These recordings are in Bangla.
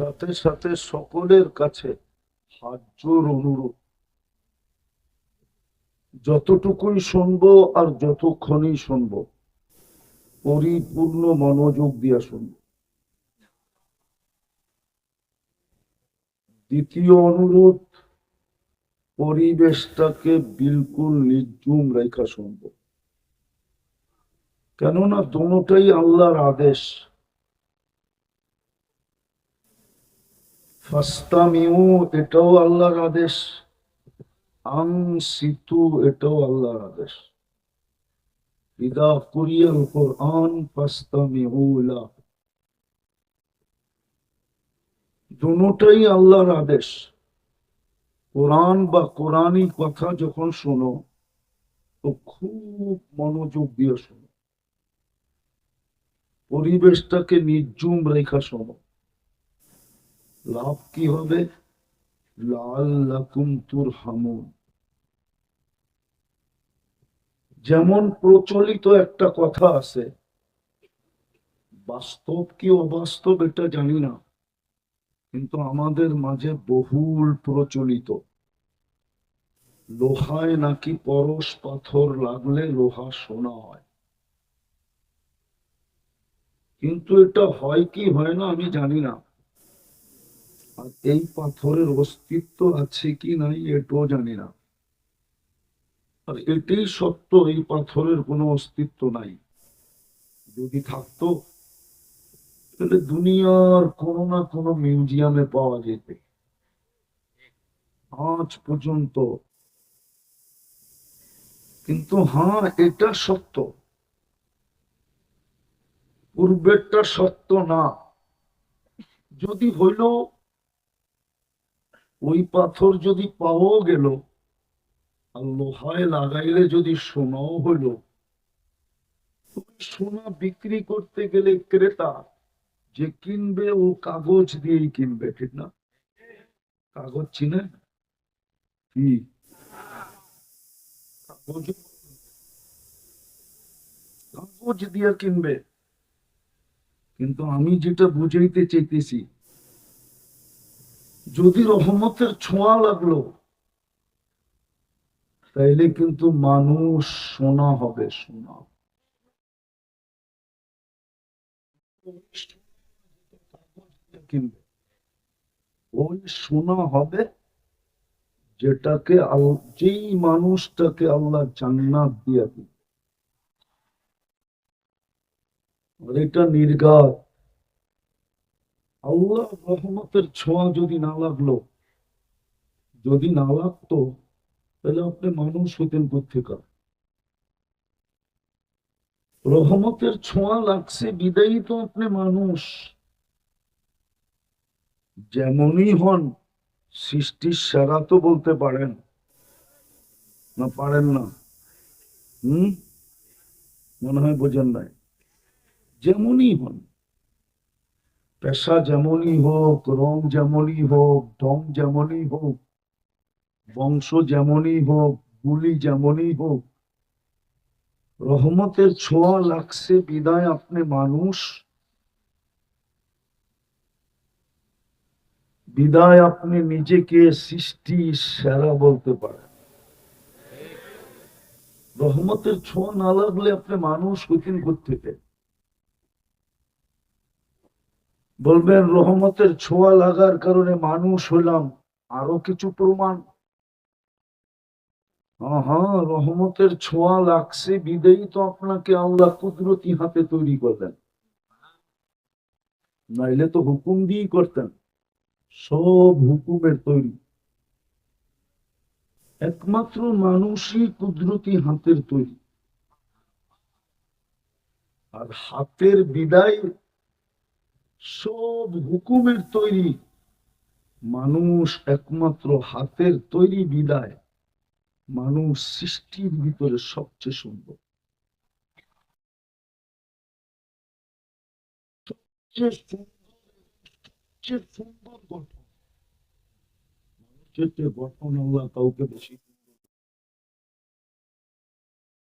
সাথে সাথে সকলের কাছে হাত অনুরোধ। যতটুকুই শুনব আর যতক্ষণই শুনব, পরিপূর্ণ মনোযোগ দিয়া শুনব। দ্বিতীয় অনুরোধ, পরিবেশটাকে বিলকুল নির্জুম রেখা শুনব। কেননা দোনোটাই আল্লাহর আদেশ। ফাস্তামিউ, এটাও আল্লাহর আদেশ। এটাও আল্লাহর আদেশ। কোরআন দুটাই আল্লাহর আদেশ। কোরআন বা কোরআনই কথা যখন শোনো, তো খুব মনোযোগ দিয়ে শোনো। পরিবেশটাকে নির্জুম রেখা শোনো। লাভ কি হবে? লাল লাকুম হামুন যেমন প্রচলিত একটা কথা আছে, বাস্তব কি অবাস্তব এটা জানি না, কিন্তু আমাদের মাঝে বহুল প্রচলিত। লোহায় নাকি পরশ পাথর লাগলে লোহা সোনা হয়। কিন্তু এটা হয় কি হয় না আমি জানি না। আর এই পাথরের অস্তিত্ব আছে কি নাই এটাও জানি না। আর এটাই সত্য, এই পাথরের কোনো অস্তিত্ব নাই। যদি থাকতো, তাহলে দুনিয়ার কোনো না কোনো মিউজিয়ামে পাওয়া যেত। আজ পর্যন্ত। কিন্তু হ্যাঁ এটা সত্য। পূর্বেরটা সত্য না। যদি হইল ওই পাথর যদি পাওয়াও গেল, আর লোহায় লাগাইলে যদি সোনাও হইল সোনা বিক্রি করতে গেলে ক্রেতা যে কিনবে, ও কাগজ দিয়েই কিনবে, ঠিক না? কাগজ চিনে? কি? কাগজ? কাগজ দিয়ে কিনবে। কিন্তু আমি যেটা বুঝাইতে চাইতেছি যদি রহমতের ছোঁয়া লাগল, তাইলে কিন্তু মানুষ সোনা হবে কিনবে ওই সোনা হবে যেটাকে যেই মানুষটাকে আল্লাহ জান্নাত দিয়ে দিবে। আর এটা নির্গাত। আল্লাহ রহমতের ছোঁয়া যদি না লাগল, যদি না লাগতো, তাহলে আপনি মানুষ হতেন কোথেকে রহমতের ছোঁয়া লাগছে, বিদায়ী তো আপনি মানুষ। যেমনই হন, সৃষ্টির সেরা তো বলতে পারেন। না পারেন না। হম? মনে হয় বোঝেন নাই। যেমনই হন। পেশা যেমনই হোক রং যেমনই হোক ঢং যেমনই হোক, বংশ যেমনই হোক, গুলি যেমনই হোক, রহমতের ছোঁয়া লাগছে বিদায় আপনি মানুষ। বিদায় আপনি নিজেকে সৃষ্টি সেরা বলতে পারেন। রহমতের ছোঁয়া না লাগলে আপনি মানুষ কঠিন করতে থেকে বলবেন, রহমতের ছোঁয়া লাগার কারণে মানুষ হলাম। আরও কিছু প্রমাণ? রহমতের ছোঁয়া লাগছে বিদেই তো আপনাকে আল্লাহ কুদরতি হাতে তৈরি করলেন নাইলে তো হুকুম দিয়েই করতেন। সব হুকুমের তৈরি। একমাত্র মানুষই কুদরতি হাতের তৈরি। আর হাতের বিদায় সব হুকুমের তৈরি। মানুষ একমাত্র হাতের তৈরি বিদায়। মানুষ সৃষ্টির ভিতরে সবচেয়ে সুন্দর। মানুষের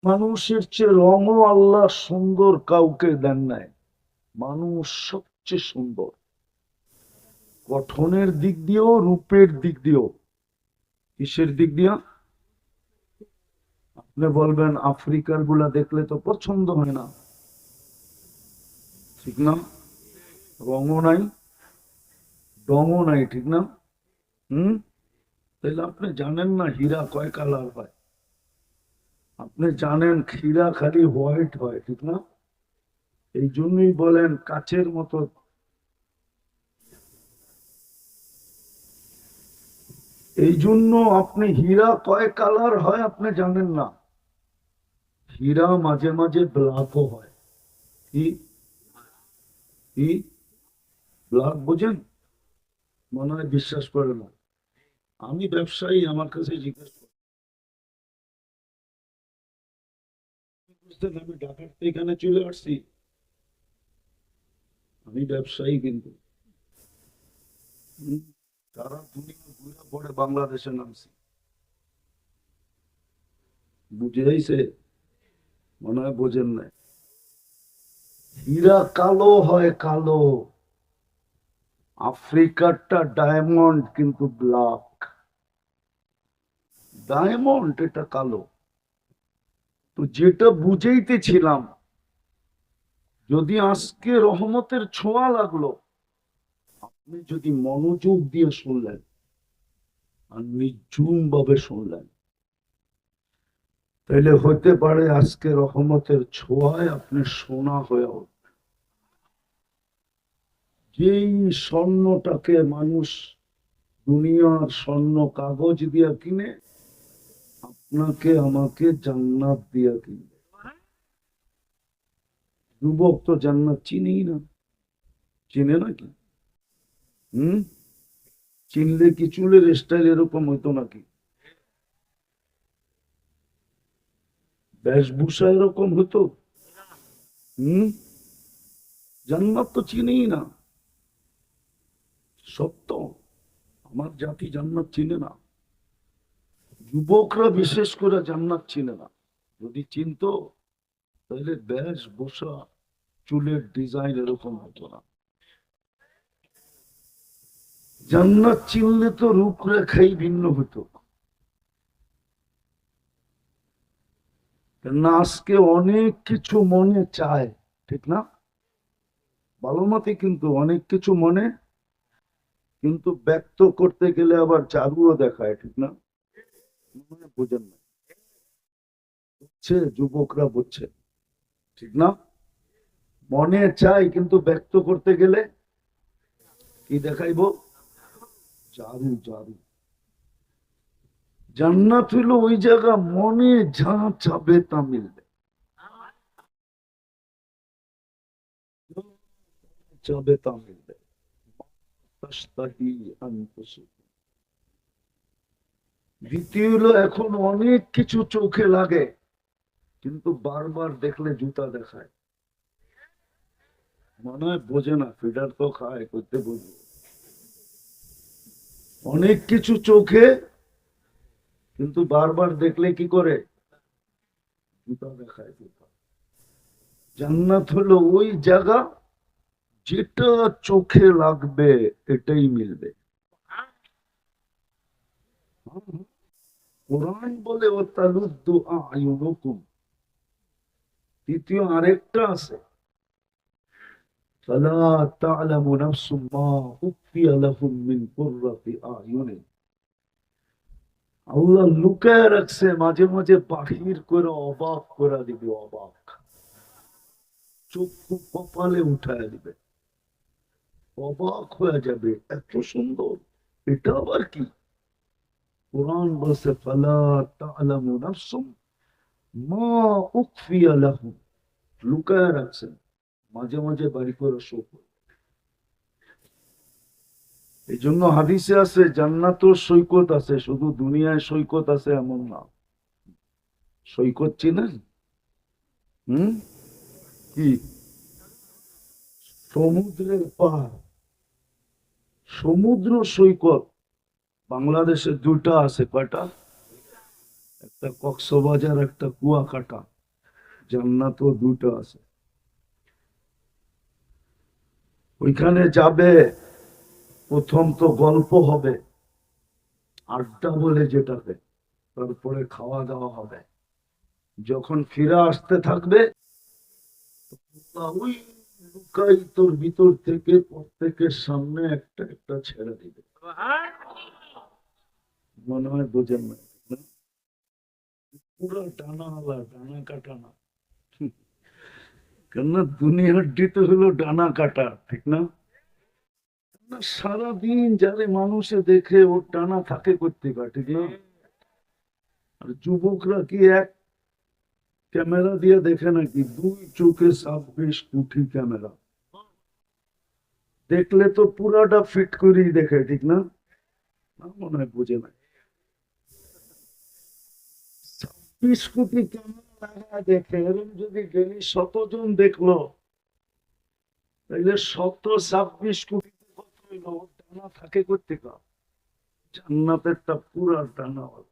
মানুষের চেয়ে রঙও আল্লাহ সুন্দর কাউকে দেন নাই। মানুষ সবচেয়ে সুন্দর। গঠনের দিক দিয়েও, রূপের দিক দিয়েও। কিসের দিক দিয়া? আপনি বলবেন, আফ্রিকারগুলা দেখলে তো পছন্দ হয় না। ঠিক না? রঙও নাই রঙও নাই, ঠিক না? হুম? তাহলে আপনি জানেন না হীরা কয় কালার হয়। আপনি জানেন হীরা খালি হোয়াইট হয়, ঠিক না? এই জন্যই বলেন কাছের মতো। এই জন্য আপনি হীরা কয় কালার হয় আপনি জানেন না। হীরা মাঝে মাঝে ব্ল্যাকও হয়। কি? ব্ল্যাক বোঝেন? মনে হয় বিশ্বাস করে না। আমি ব্যবসায়ী, আমার কাছে জিজ্ঞেস আমি ঢাকার এখানে চলে আসছি। আমি ব্যবসায়ী কিন্তু। সারা দুনিয়া ঘুরে পড়ে বাংলাদেশে নামছি। বুঝেইছে মনে হয় বোঝেন নাই। হীরা কালো হয় কালো। আফ্রিকারটা ডায়মন্ড, কিন্তু ব্ল্যাক। ডায়মন্ড, এটা কালো। তো যেটা বুঝেইতেছিলাম যদি আজকে রহমতের ছোঁয়া লাগল, আপনি যদি মনোযোগ দিয়ে শুনলেন আর নির্ঝুম ভাবে শুনলেন, তাহলে হতে পারে আজকে রহমতের ছোঁয়ায় আপনি সোনা হয়ে উঠবেন। যেই স্বর্ণটাকে মানুষ দুনিয়ার স্বর্ণ কাগজ দিয়া কিনে, আপনাকে, আমাকে জান্নাত দিয়া কিনবে। যুবক তো জান্নাত চিনেই না। চিনে নাকি হুম? চিনলে কি চুলের স্টাইল এরকম হইতো নাকি? বেশভূষা এরকম হতো হুম? জান্নাত তো চিনেই না। সত্য। আমার জাতি জান্নাত চিনে না। যুবকরা বিশেষ করে জান্নাত চিনে না। যদি চিনতো, তাহলে বেশ বসা চুলের ডিজাইন এরকম হতো না। জান্নাত চিনলে তো রূপরেখাই ভিন্ন হতো। কেননা আজকে অনেক কিছু মনে চায়, ঠিক না? ভালো মতে কিন্তু অনেক কিছু মনে, কিন্তু ব্যক্ত করতে গেলে আবার চারুও দেখায়, ঠিক না? মনে বোঝেন না। বুঝছে, যুবকরা বুঝছে, ঠিক না? মনে চাই কিন্তু ব্যক্ত করতে গেলে কি দেখাইবো? জারু জারু জান্নাত হইল ওই জায়গা, মনে যা চাবে তা মিলবে। দ্বিতীয় হলো এখন অনেক কিছু চোখে লাগে, কিন্তু বারবার দেখলে জুতা দেখায়। মনে হয় বোঝে না ফিডার তো খায়, করতে বুঝবে অনেক কিছু চোখে, কিন্তু বারবার দেখলে কি করে? জান্নাত হলো ওই জায়গা যেটা চোখে লাগবে, এটাই মিলবে। কোরআন বলে ও তালুদ্দু আয়ুনুকুম তৃতীয় আরেকটা আছে। فلا تعلم نفس ما أخفي لهم من قرة أعين আল্লাহ লুকায় রাখছে মাঝে মাঝে বাহির করে অবাক করে দিবে অবাক চক্ষু কপালে উঠায় দিবে অবাক হয়ে যাবে এত সুন্দর এটা আবার কি কোরআন বলছে ফালা তা'লামু নাফসুম মা উখফিয়া লাহুম লুকায় রাখছেন মাঝে মাঝে বাড়ি করে শো এই জন্য হাদিসে আছে জান্নাতও সৈকত আছে, শুধু দুনিয়ায় সৈকত আছে এমন না। সৈকত চিনেন? হুম? কি? সমুদ্রের পাহাড়। সমুদ্র সৈকত। বাংলাদেশে দুটা আছে, কয়টা? একটা কক্সবাজার, একটা কুয়াকাটা। জান্নাতও দুটা আছে। ওইখানে যাবে, প্রথম তো গল্প হবে, আড্ডা বলে যেটাকে, তারপরে খাওয়া দাওয়া হবে। যখন ফিরে আসতে থাকবে ওই লুকাই তোর ভিতর থেকে প্রত্যেকের সামনে একটা একটা ছেড়ে দিবে। মনে হয় বোঝেন না? পুরো টানা আলা ডানা কাটা না কেননা দুনিয়ার দিতে হলো ডানা কাটা, ঠিক না? সারাদিন যারে মানুষে দেখে ওর টানা থাকে করতে পারে, ঠিক না? আর যুবকরা কি এক ক্যামেরা দিয়ে দেখে নাকি? দুই চোখে ছাব্বিশ কোটি ক্যামেরা। দেখলে তো পুরাটা ফিট করেই দেখে, ঠিক না? মনে হয় বুঝে না। ছাব্বিশ কোটি ক্যামেরা লাগা দেখে এরকম যদি ডেলি শতজন দেখল, তাইলে শত ছাব্বিশ কোটি কত থাকে করতে কা জান্নাতেরটা পুরা টানা হলো।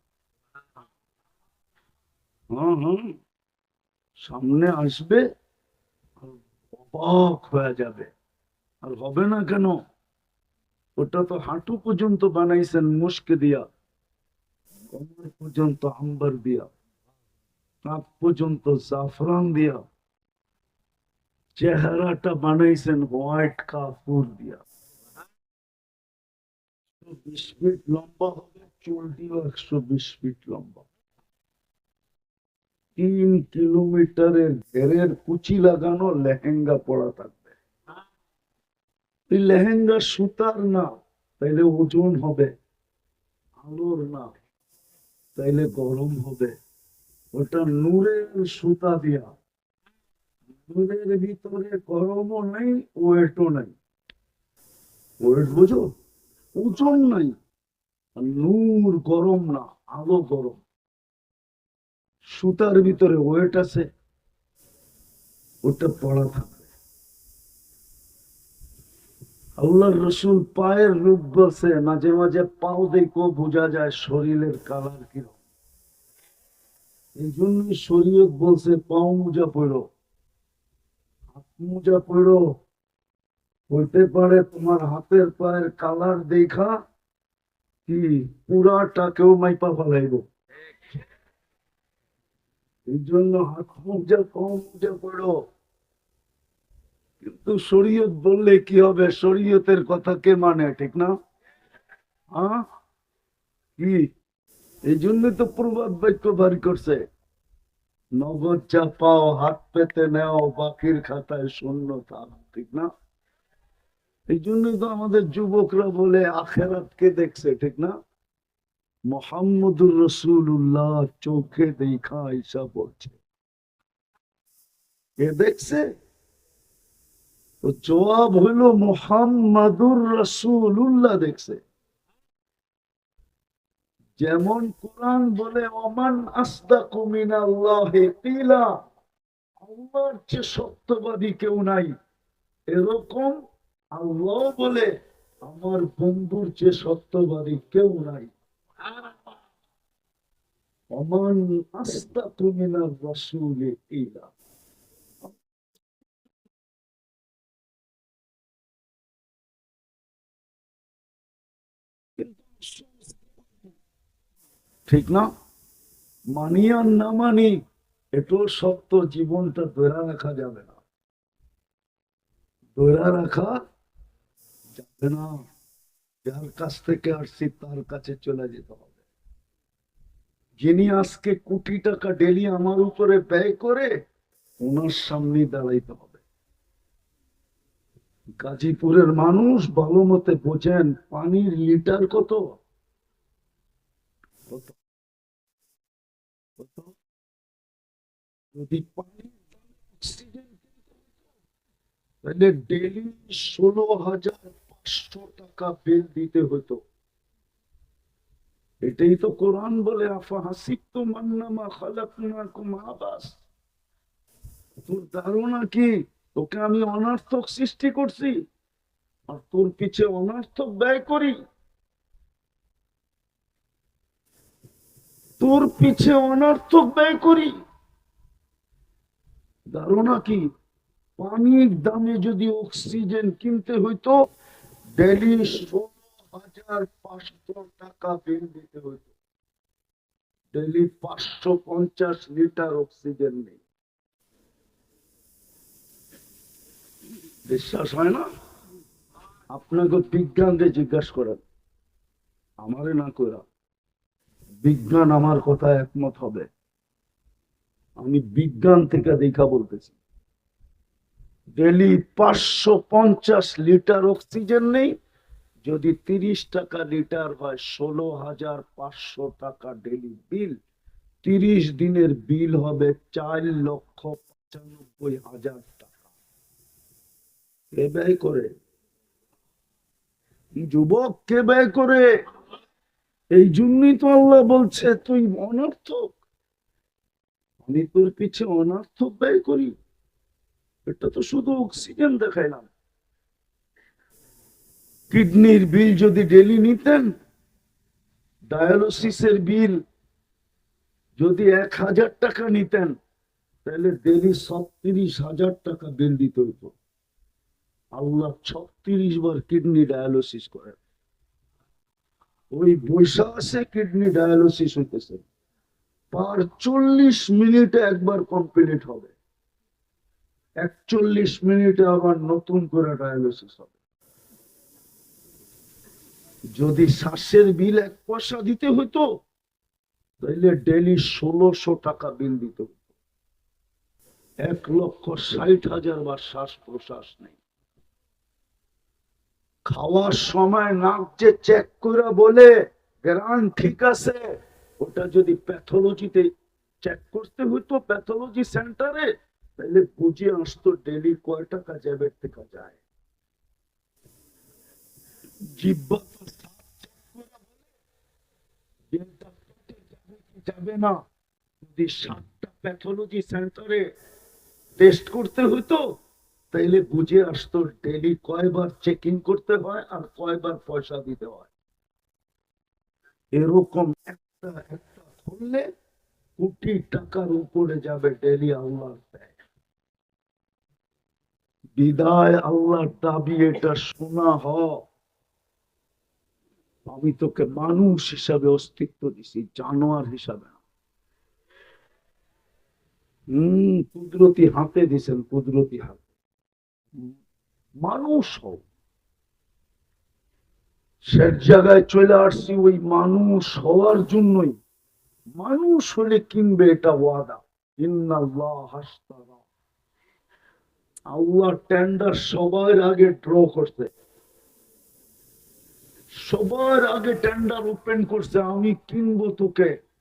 সামনে আসবে অবাক হয়ে যাবে। আর হবে না কেন? ওটা তো হাঁটু পর্যন্ত বানাইছেন মুস্কে দিয়া, কোমর পর্যন্ত আম্বার দিয়া। নাক পর্যন্ত জাফরান দিয়া চেহারাটা বানাইছেন হোয়াইট কাপুর দিয়া। বিশ ফিট লম্বা হবে, চুলটিও একশো বিশ ফিট লম্বা। তিন কিলোমিটারের ঘেরের কুচি লাগানো লেহেঙ্গা পরা থাকবে। এই লেহেঙ্গা সুতার না, তাইলে ওজন হবে, আলোর না, তাইলে গরম হবে। ওটা নূরের সুতা দিয়া। নূরের ভিতরে গরমও নাই, ওয়েটও নাই। ওয়েট বুঝো? ওজন নাই। নূর গরম না, আলো গরম। সুতার ভিতরে ওয়েট আছে, ওটা পড়া থাকবে। আল্লাহর রসুল পায়ের রূপ বলছে, মাঝে মাঝে পাও দেখো, বোঝা যায় শরীরের কালার কীরকম। এই জন্যই শরীয়ত বলছে, পাও মোজা পড়ো। হাত মোজা পড়ো। হইতে পারে তোমার হাতের পায়ের কালার দেখা কি পুরাটাকেও মাইপা ফেলাইব। এই জন্য হাত মোজা, পাও মোজা পড়ো। কিন্তু শরীয়ত বললে কি হবে? শরীয়তের কথা কে মানে ঠিক না? হ্যাঁ কি? এই জন্য তো প্রবাদ বাক্য বাড়ি করছে। নগদ যা পাও হাত পেতে নেও, বাকির খাতায় শূন্য থাক ঠিক না? এই জন্য তো আমাদের যুবকরা বলে আখেরাত কে দেখছে, ঠিক না? মোহাম্মদুর রসুল্লাহ চোখে দেখা ঈসা বলছে কে দেখছে? তো জবাব হইল মোহাম্মদুর রসুল্লাহ দেখছে। যেমন কোরআন বলে, ওমান আসদাকু মিনাল্লাহি কিলা আল্লাহর চেয়ে সত্যবাদী কেউ নাই। এরকম আল্লাহ বলে, আমার বন্ধুর চেয়ে সত্যবাদী কেউ নাই। ওমান আসদাকু মিনার রাসূলি কিলা ঠিক না? মানি আর না মানি এটাও সত্য জীবনটা ধরে রাখা যাবে না। ধরে রাখা যাবে না। যার কাছ থেকে আসছি, তার কাছে চলে যেতে হবে। যিনি আজকে কোটি টাকা ডেলি আমার উপরে ব্যয় করে, ওনার সামনে দাঁড়াইতে হবে। গাজীপুরের মানুষ ভালো মতে বোঝেন, পানির লিটার কত? যদি অক্সিজেন তাহলে ডেলি ষোলো হাজার পাঁচশো টাকা বিল দিতে হতো। এটাই তো কোরআন বলে, আফা হাসিব তো মান্নামা আবাস। তোর ধারণা কি? তোকে আমি অনার্থক সৃষ্টি করছি, আর তোর পিছে অনার্থক ব্যয় করি। তোর পিছে অনার্থক ব্যয় করি। ধারণা কি? পানির দামে যদি অক্সিজেন কিনতে হইতো, ডেলি ষোলো হাজার পাঁচশো টাকা বিল দিতে হতো ডেলি পাঁচশো পঞ্চাশ লিটার অক্সিজেন নেই। বিশ্বাস হয় না? আপনাকে বিজ্ঞান দিয়ে জিজ্ঞাসা করেন। আমারে না করা বিজ্ঞান আমার কথা একমত হবে। আমি বিজ্ঞান থেকে দেখা বলতেছি। ডেলি পাঁচশো পঞ্চাশ লিটার অক্সিজেন নেই। যদি তিরিশ টাকা লিটার হয়, ষোলো হাজার পাঁচশো টাকা ডেলি বিল। তিরিশ দিনের বিল হবে চার লক্ষ পঁচানব্বই হাজার টাকা। কে ব্যয় করে? যুবক কে ব্যয় করে? এই জন্যই তো আল্লাহ বলছে, তুই অনর্থক। আমি তোর পিছে অনর্থক ব্যয় করি। এটা তো শুধু অক্সিজেন দেখাইলাম। কিডনির বিল যদি ডেলি নিতেন ডায়ালিসিসের বিল যদি এক হাজার টাকা নিতেন, তাহলে ডেলি ছত্রিশ হাজার টাকা বিল দিতে আল্লাহ ছত্রিশ বার কিডনি ডায়ালিসিস করেন। ওই কিডনি ডায়ালিসিস হইতেছে। পার চল্লিশ মিনিটে একবার কমপ্লিট হবে। একচল্লিশ মিনিটে আবার নতুন করে ডায়ালিসিস হবে। যদি শ্বাসের বিল এক পয়সা দিতে হতো তাহলে ডেলি ষোলোশো টাকা বিল দিতে হতো এক লক্ষ ষাট হাজার বার শ্বাস প্রশ্বাস নেই। খাওয়ার সময় নাক যে চেক করে বলে, গ্রান ঠিক আছে। ওটা যদি প্যাথোলজিতে চেক করতে হতো প্যাথোলজি সেন্টারে তাহলে বুঝে আসতো ডেলি কয় টাকা জ্যাবের থেকে যায়। যাবে না? যদি সাতটা প্যাথোলজি সেন্টারে টেস্ট করতে হতো তাইলে বুঝে আসতো ডেলি কয়বার চেকিং করতে হয় আর কয়বার পয়সা দিতে হয়। এরকম একটা একটা খুললে কোটি টাকার উপরে যাবে ডেলি আল্লাহর ব্যয়। বিদায় আল্লাহর দাবি, এটা শোনা হ। আমি তোকে মানুষ হিসাবে অস্তিত্ব দিছি, জানোয়ার হিসাবে হম, কুদরতি হাতে দিছেন, কুদরতি হাতে। মানুষ হও। শেষ জায়গায় চলে আসছি, ওই মানুষ হওয়ার জন্যই। মানুষ হলে কিনবে এটা ওয়াদা। আল্লাহ টেন্ডার সবার আগে ড্র করছে। সবার আগে টেন্ডার ওপেন করছে, আমি কিনবো তোকে।